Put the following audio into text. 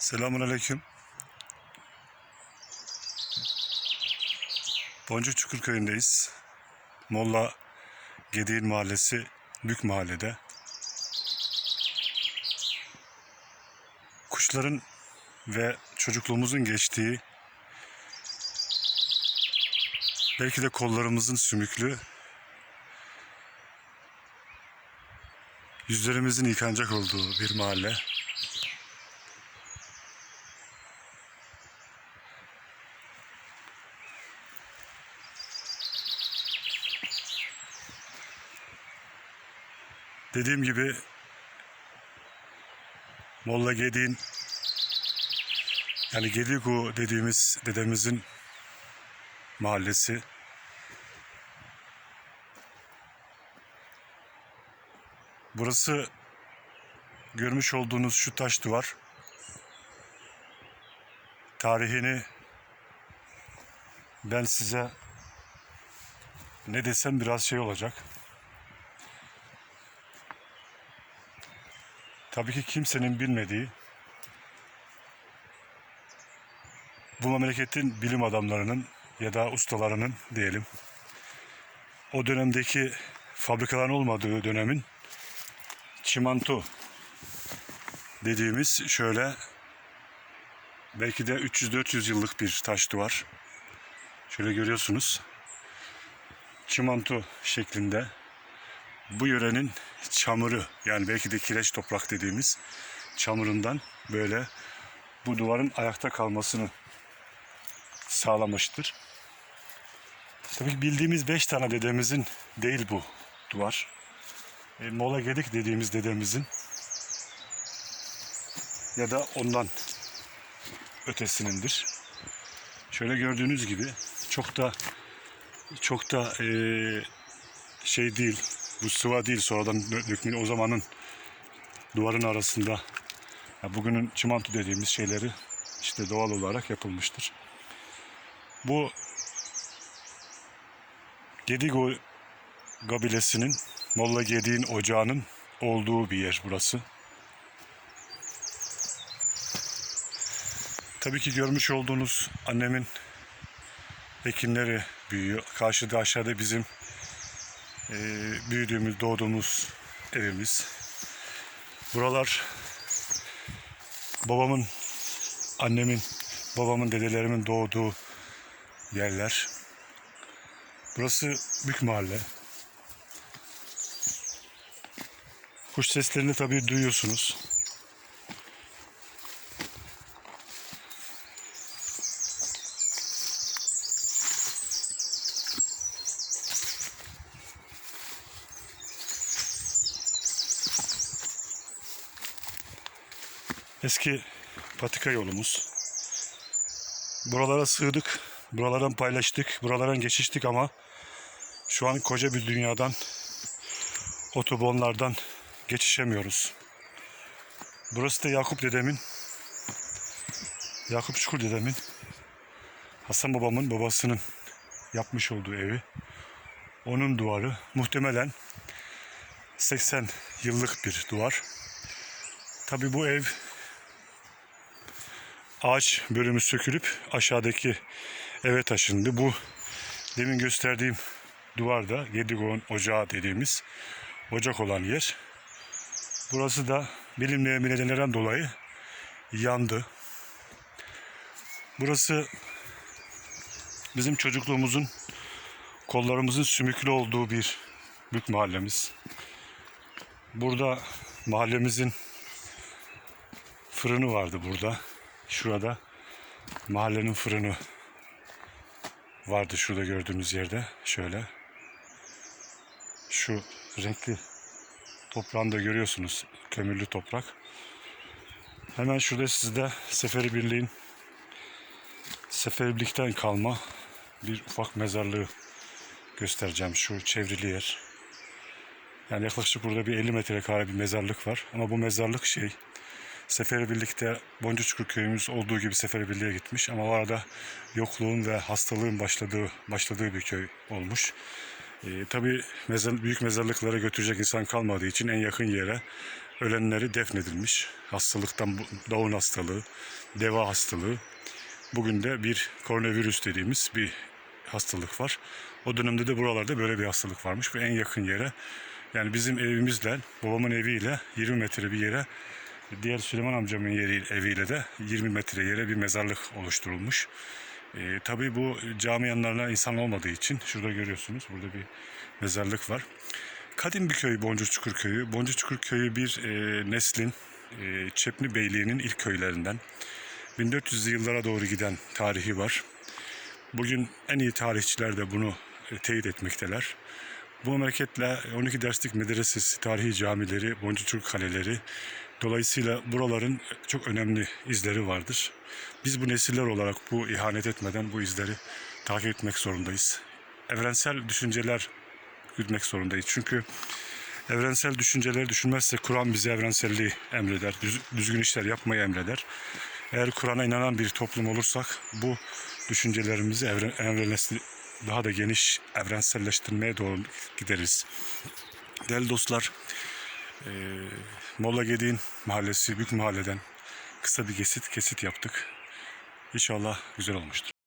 Selamun Aleyküm. Boncuk Çukur köyündeyiz. Molla Gediğin Mahallesi Bük Mahalle'de. Kuşların ve çocukluğumuzun geçtiği belki de kollarımızın sümüklü yüzlerimizin yıkanacak olduğu bir mahalle. Dediğim gibi Molla Gedi'nin yani Gedigu dediğimiz dedemizin mahallesi. Burası görmüş olduğunuz şu taş duvar tarihini ben size ne desem biraz şey olacak. Tabii ki kimsenin bilmediği bu memleketin bilim adamlarının ya da ustalarının diyelim o dönemdeki fabrikaların olmadığı dönemin çimento dediğimiz şöyle belki de 300-400 yıllık bir taş duvar. Şöyle görüyorsunuz. Çimento şeklinde bu yörenin çamuru yani belki de kireç toprak dediğimiz çamurundan böyle bu duvarın ayakta kalmasını sağlamıştır. Tabii ki bildiğimiz beş tane dedemizin değil bu duvar. E, Mola Gedik dediğimiz dedemizin ya da ondan ötesinindir. Şöyle gördüğünüz gibi çok da çok da e, şey değil, bu sıva değil sonradan dökülü o zamanın duvarın arasında ya bugünün çimento dediğimiz şeyleri işte doğal olarak yapılmıştır. Bu Gedigo kabilesinin Molla Gedik'in ocağının olduğu bir yer burası. Tabii ki görmüş olduğunuz annemin ekinleri büyüyor. Karşıda aşağıda bizim e, büyüdüğümüz, doğduğumuz evimiz. Buralar babamın, annemin, babamın, dedelerimin doğduğu yerler. Burası büyük mahalle. Kuş seslerini tabii duyuyorsunuz. Eski patika yolumuz. Buralara sığdık, buralardan paylaştık, buralardan geçiştik ama şu an koca bir dünyadan otobanlardan geçişemiyoruz. Burası da Yakup dedemin, Yakup Çukur dedemin, Hasan babamın babasının yapmış olduğu evi. Onun duvarı muhtemelen 80 yıllık bir duvar. Tabi bu ev ağaç bölümü sökülüp aşağıdaki eve taşındı. Bu demin gösterdiğim duvarda Gedigo'nun ocağı dediğimiz ocak olan yer. Burası da bilinmeyen nedenlerden dolayı yandı. Burası bizim çocukluğumuzun kollarımızın sümüklü olduğu bir büyük mahallemiz. Burada mahallemizin fırını vardı burada. Şurada mahallenin fırını vardı şurada gördüğünüz yerde. Şöyle. Şu renkli toprağını da görüyorsunuz. Kömürlü toprak. Hemen şurada sizde Seferi Birliği'nin Seferilikten kalma bir ufak mezarlığı göstereceğim. Şu çevrili yer. Yani yaklaşık burada bir 50 metrekare bir mezarlık var. Ama bu mezarlık şey Seferibirlik'te Boncukçukur köyümüz olduğu gibi Seferibirlik'e gitmiş ama o arada yokluğun ve hastalığın başladığı başladığı bir köy olmuş. Ee, tabii mezar, büyük mezarlıklara götürecek insan kalmadığı için en yakın yere ölenleri defnedilmiş. Hastalıktan doğum hastalığı, deva hastalığı. Bugün de bir koronavirüs dediğimiz bir hastalık var. O dönemde de buralarda böyle bir hastalık varmış ve en yakın yere yani bizim evimizle babamın eviyle 20 metre bir yere diğer Süleyman amcamın yeri eviyle de 20 metre yere bir mezarlık oluşturulmuş. Ee, tabii bu cami yanlarına insan olmadığı için şurada görüyorsunuz burada bir mezarlık var. Kadim bir köy Boncukçukur köyü. Boncukçukur köyü bir e, neslin e, Çepni Beyliği'nin ilk köylerinden. 1400'lü yıllara doğru giden tarihi var. Bugün en iyi tarihçiler de bunu e, teyit etmekteler. Bu memleketle 12 derslik medresesi, tarihi camileri, Boncukçuk kaleleri, dolayısıyla buraların çok önemli izleri vardır. Biz bu nesiller olarak bu ihanet etmeden bu izleri takip etmek zorundayız. Evrensel düşünceler güdmek zorundayız. Çünkü evrensel düşünceleri düşünmezsek Kur'an bize evrenselliği emreder. düz- düzgün işler yapmayı emreder. Eğer Kur'an'a inanan bir toplum olursak bu düşüncelerimizi evren, daha da geniş evrenselleştirmeye doğru gideriz. Değerli dostlar, eee Molla Gediğin mahallesi, Büyük Mahalle'den kısa bir kesit kesit yaptık. İnşallah güzel olmuştur.